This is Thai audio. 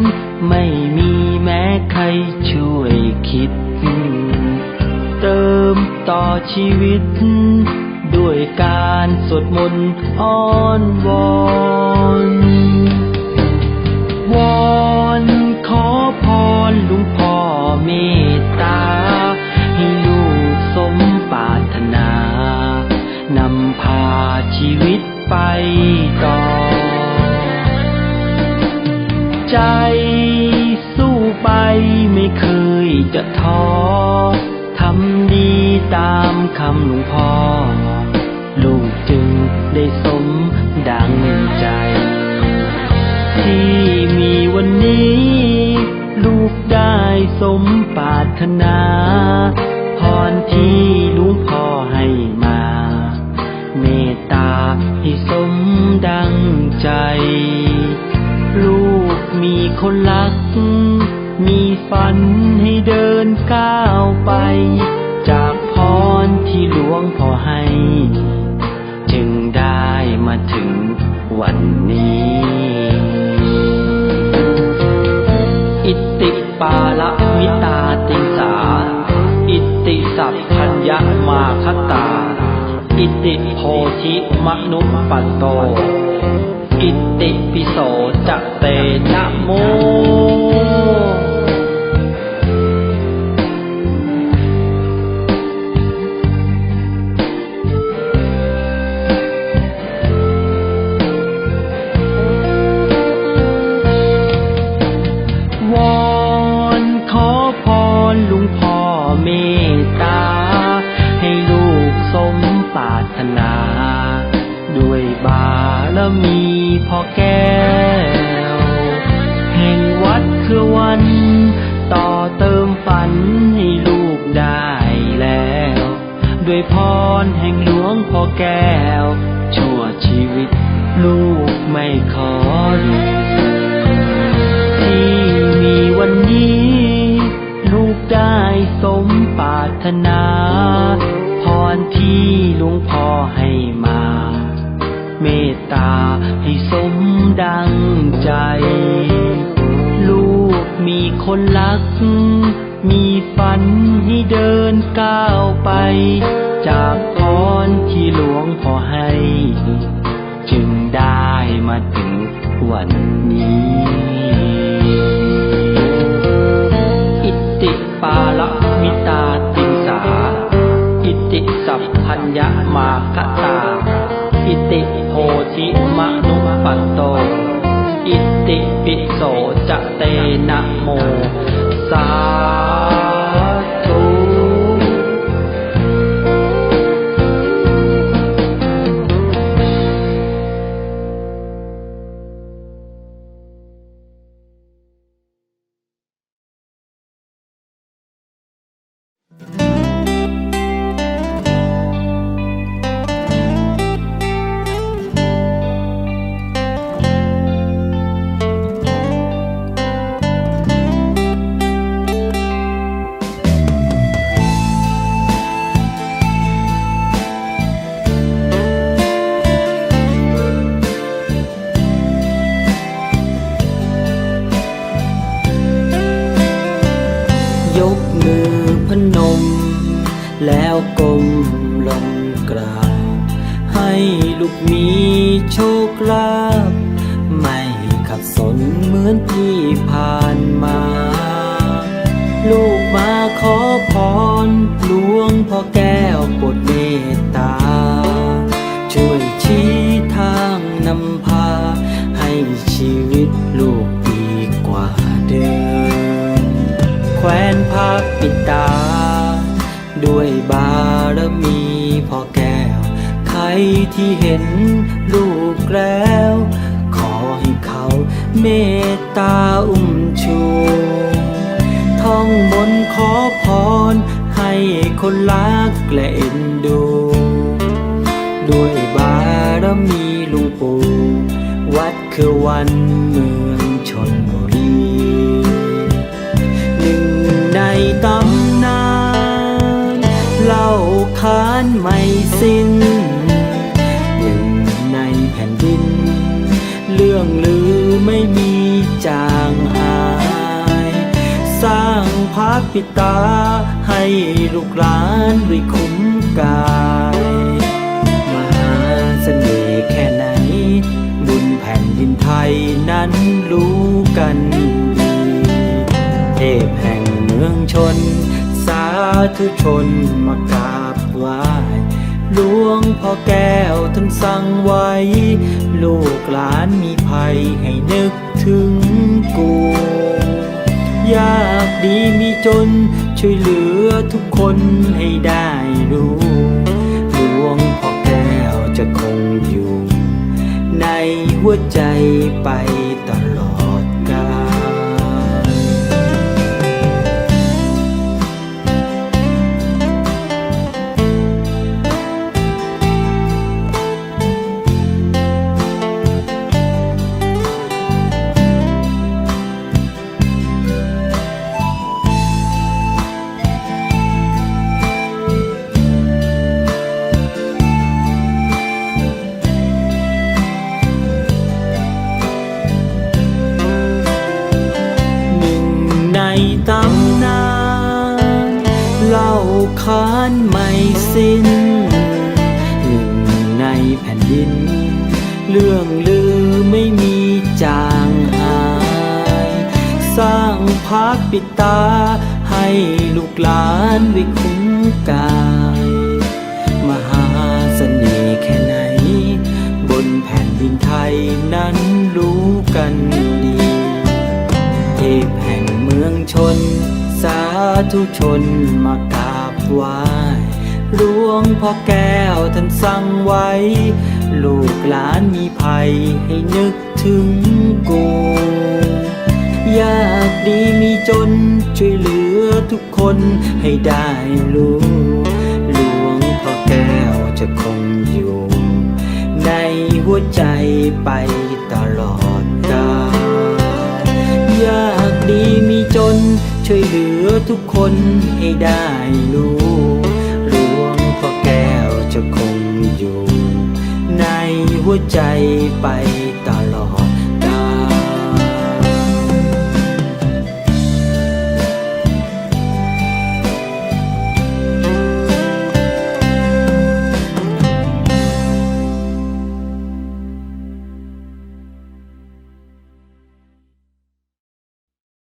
น ไม่มีแม้ใครช่วยคิด เติมต่อชีวิต ด้วยการสวดมนต์อ้อนวอน ไม่เคยจะท้อทำดีตามคำหลวงพ่อ ลูกจึงได้สมดังใจ ที่มีวันนี้ ลูกได้สมปรารถนาพรที่หลุงพ่อให้มา เมตตาให้สมดังใจ ลูกมีคนรัก ฝันให้เดินก้าวไป จากพรที่หลวงพ่อให้ จึงได้มาถึงวันนี้ อิติปาละมิตาติสา อิติสัพพัญญมาคตา อิติโพธิมนุปปันโต อิติปิโสจเตนะโมารมีพ่อแก้ว แห่งวัดคือวัน ต่อเติมฝันให้ลูกได้แล้ว ด้วยพรแห่งหลวงพ่อแก้ว ชั่วชีวิตลูกไม่ขอลืมที่มีวันนี้ ลูกได้สมปรารถนา พรที่หลวงพ่อให้ ใจ ลูกมีคนรัก มีฝันให้เดินก้าวไป จากพรที่หลวงพ่อให้ จึงได้มาถึงวันนี้ อิติปาละมิตาติงสา อิติสัพพัญญามาคตา อิติโพธิมนุปปันโต อิติปิโสจะเตนะโม สา ยกมือพนม แล้วก้มลงกราบให้ลูกมีโชคลาภไม่ขัดสนเหมือนที่ผ่านมา ลูกมาขอพรหลวงพ่อแก้วโปรด แควนภาคปิดตา ด้วยบารมีพ่อแก้ว ใครที่เห็นลูกแล้ว ขอให้เขาเมตตาอุ้มชูท่องมนต์ขอพร ให้คนรักและเอ็นดู ด้วยบารมีลุงปู่วัดคือวัน ล่าขานไม่สิ้น หนึ่งในแผ่นดิน เรื่องลือไม่มีจางหาย สร้างพระปิตาให้ลูกหลานด้วยคุ้มกายมหาเสน่ห์แค่ไหน บุญแผ่นดินไทยนั้นรู้กันดีเทพแห่งเมืองชน สาธุชนมากรา บไหว้หลวงพ่อแก้วท่านสั่งไว้ ลูกหลานมีภัยให้นึกถึงกู ยากดีมีจนช่วยเหลือทุกคนให้ได้รู้หลวงพ่อแก้วจะคงอยู่ ในหัวใจไป ล่านไม่สิ้น หนึ่งในแผ่นดิน เรื่องลือไม่มีจางหาย สร้างพักปิดตา ให้ลูกหลานไว้คุ้มกาย มหาเสน่ห์แค่ไหน บนแผ่นดินไทยนั้นรู้กันดีเทพแห่งเมืองชน สาธุชนมากรา บไหว้หลวงพ่อแก้วท่านสั่งไว้ ลูกหลานมีภัยให้นึกถึงกูยากดีมีจนช่วยเหลือทุกคนให้ได้รู้หลวงพ่อแก้วจะคงอยู่ ในหัวใจไปตลอดกาลยากดีมีจนช่วยเหลือ ทุกคนให้ได้รู้รวงพ่อแก้วจะคงอยู่ ในหัวใจไปตลอด